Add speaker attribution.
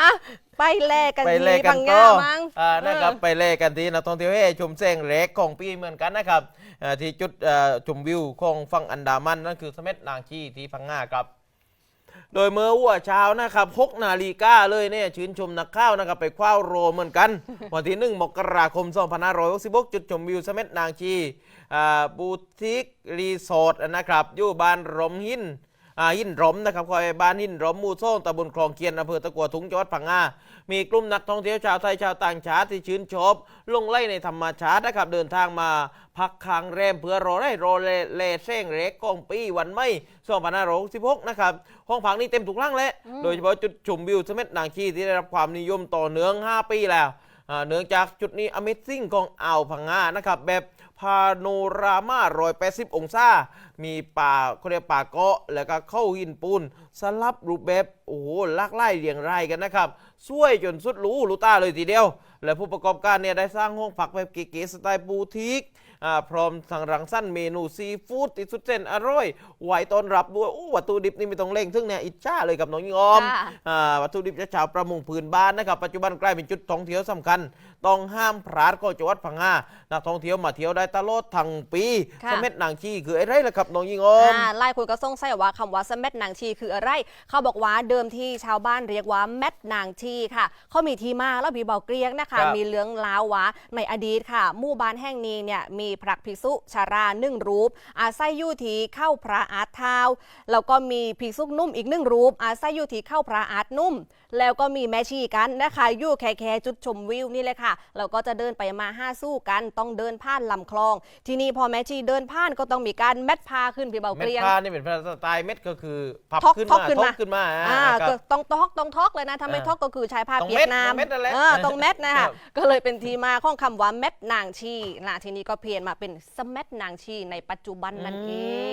Speaker 1: อะไปแลกกัน
Speaker 2: ไป
Speaker 1: ที
Speaker 2: เล่กั
Speaker 1: พั
Speaker 2: น
Speaker 1: ง
Speaker 2: ก็
Speaker 1: งามั้ง
Speaker 2: อ่านะครับ
Speaker 1: เออ
Speaker 2: ไปเล่กันที่นักท่องเที่ยวให้ชมแสงเล็กของปีเหมือนกันนะครับอ่าที่จุดอ่าชมวิวของฝั่งอันดามันนั่นคือเสม็ดนางชีที่พังงาครับ โดยเมื่อวัวเช้านะครับ6นาฬิกาเลยเนี่ยชื่นชมนักข้าวนะครับไปคว้าวโรเหมือนกัน วันที่1มกราคม2566จุดชมวิวเสม็ดนางชีอ่าบูติกรีสอร์ทนะครับอยู่บ้านรมหินอ่า หินรมนะครับคอยบ้านหินรมหมู่โซ่งตำบลคลองเคียนอำเภอตะกัวทุงจังหวัดพังงา มีกลุ่มนักท่องเที่ยวชาวไทยชาวต่างชาติที่ชื่นชอบลงไล่ในธรรมชาตินะครับเดินทางมาพักค้างแรมเพื่อรอได้รอเลเลเส้งเล็กกองปีวันไม่2566นะครับห้องพักนี้เต็มทุกครั้งแล้วโดยเฉพาะจุดชมวิวเสม็ดนางชีที่ได้รับความนิยมต่อเนื่อง 5 ปีแล้วอ่า เนื่องจากจุดนี้ Amazing ของอ่าวพังงานะครับ แบบพาโนรามา180องศา มีป่าเขาเรียกป่าเกาะ แล้วก็เข้าหินปูน สลับรูปแบบ โอ้โหลากไล่เรียงรายกันนะครับสวยจนสุดหรู้รู้ตาเลยทีเดียว และผู้ประกอบการเนี่ยได้สร้างห้องพักแบบเก๋ๆสไตล์บูติก พร้อมสั่งรังสรรค์เมนูซีฟู้ดที่สุดเส้นอร่อยไว้ต้อนรับด้วยโอ้วัตถุดิบนี่ไม่ต้องเล่งซึ่งเนี่ยอิจฉาเลยกับน้องยิงออม
Speaker 1: ค่ะ
Speaker 2: อ่าวัตถุดิบจากชาวประมงพื้นบ้านนะครับปัจจุบันกลายเป็นจุดท่องเที่ยวสำคัญ ต้องห้ามพลาดก็จังหวัดพังงานักท่องเที่ยวมาเที่ยวได้ตลอดทั้งปี
Speaker 1: ค่ะ
Speaker 2: เสม็ดนางชีคืออะไรล่ะครับน้องยิงออม
Speaker 1: อ่าไล่คุณก็สงสัยว่าคำว่าสแมดนางชีคืออะไร เขาบอกว่าเดิมที่ชาวบ้านเรียกว่าแมดนางชีค่ะ เขามีที่มาแล้วผีเบาเกรียงนะคะ
Speaker 2: ครับ
Speaker 1: มีเรื่องลาวว่าในอดีตค่ะหมู่บ้านแห่งนี้เนี่ยมีพระภิกษุชาราหนึ่งรูป อาศัยอยู่ที่เข้าพระอาจเท้าแล้วก็มีภิกษุนุ่มอีกหนึ่งรูป อาศัยอยู่ที่เข้าพระอาจนุ่ม แล้วก็มีแม่ชีกันนะคะอยู่แค่แค่จุดชมวิวนี่เลยค่ะเราก็จะเดินไปมาห้าสู้กันต้องเดินผ่านลำคลอง ทีนี้พอแม่ชีเดินผ่านก็ต้องมีการแมดพาขึ้นพี่เบา
Speaker 2: เม็
Speaker 1: เก
Speaker 2: ด
Speaker 1: รียง
Speaker 2: พานี่เป็นภาษาสไตล์เม็ดก็คือพับ
Speaker 1: ท็อก
Speaker 2: ขึ้น
Speaker 1: ท็อก
Speaker 2: มา
Speaker 1: ขึ้น
Speaker 2: ท็
Speaker 1: มา
Speaker 2: อกขึ้นมา
Speaker 1: อ่า
Speaker 2: ครับ
Speaker 1: ก็ต้องทอกต้องทอกเลยนะถ้าไม่
Speaker 2: อ่า
Speaker 1: ทอกก็คือชายผ้า
Speaker 2: ต้อง
Speaker 1: เปีย
Speaker 2: เม็
Speaker 1: ก
Speaker 2: ด
Speaker 1: น้
Speaker 2: ต้องเม็ดนั่นแหละำ
Speaker 1: เออต้องเม็ดนะ
Speaker 2: ครั
Speaker 1: คะ
Speaker 2: บ
Speaker 1: ก็เลยเป็นที่มาของคำว่าเม็ดนางชีนะทีนี้ก็เปลี่ยนมาเป็นสมัดนางชีในปัจจุบันนั่นเอง